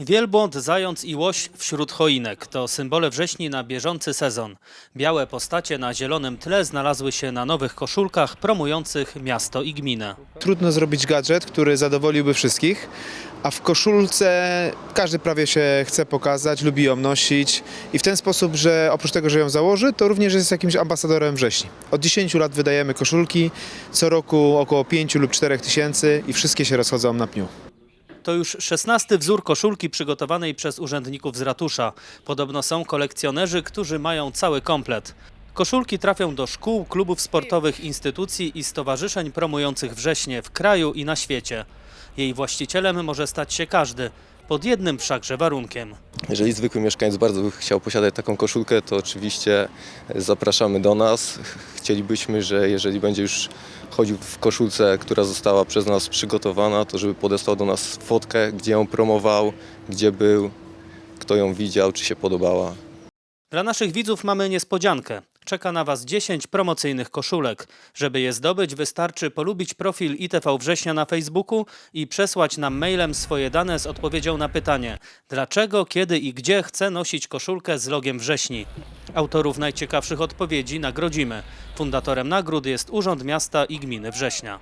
Wielbłąd, zając i łoś wśród choinek to symbole wrześni na bieżący sezon. Białe postacie na zielonym tle znalazły się na nowych koszulkach promujących miasto i gminę. Trudno zrobić gadżet, który zadowoliłby wszystkich, a w koszulce każdy prawie się chce pokazać, lubi ją nosić i w ten sposób, że oprócz tego, że ją założy, to również jest jakimś ambasadorem wrześni. Od 10 lat wydajemy koszulki, co roku około 5 lub 4 tysięcy i wszystkie się rozchodzą na pniu. To już szesnasty wzór koszulki przygotowanej przez urzędników z ratusza. Podobno są kolekcjonerzy, którzy mają cały komplet. Koszulki trafią do szkół, klubów sportowych, instytucji i stowarzyszeń promujących wrześnie w kraju i na świecie. Jej właścicielem może stać się każdy, pod jednym wszakże warunkiem. Jeżeli zwykły mieszkaniec bardzo by chciał posiadać taką koszulkę, to oczywiście zapraszamy do nas. Chcielibyśmy, że jeżeli będzie już chodził w koszulce, która została przez nas przygotowana, to żeby podesłał do nas fotkę, gdzie ją promował, gdzie był, kto ją widział, czy się podobała. Dla naszych widzów mamy niespodziankę. Czeka na Was 10 promocyjnych koszulek. Żeby je zdobyć, wystarczy polubić profil ITV Września na Facebooku i przesłać nam mailem swoje dane z odpowiedzią na pytanie, dlaczego, kiedy i gdzie chce nosić koszulkę z logiem wrześni. Autorów najciekawszych odpowiedzi nagrodzimy. Fundatorem nagród jest Urząd Miasta i Gminy Września.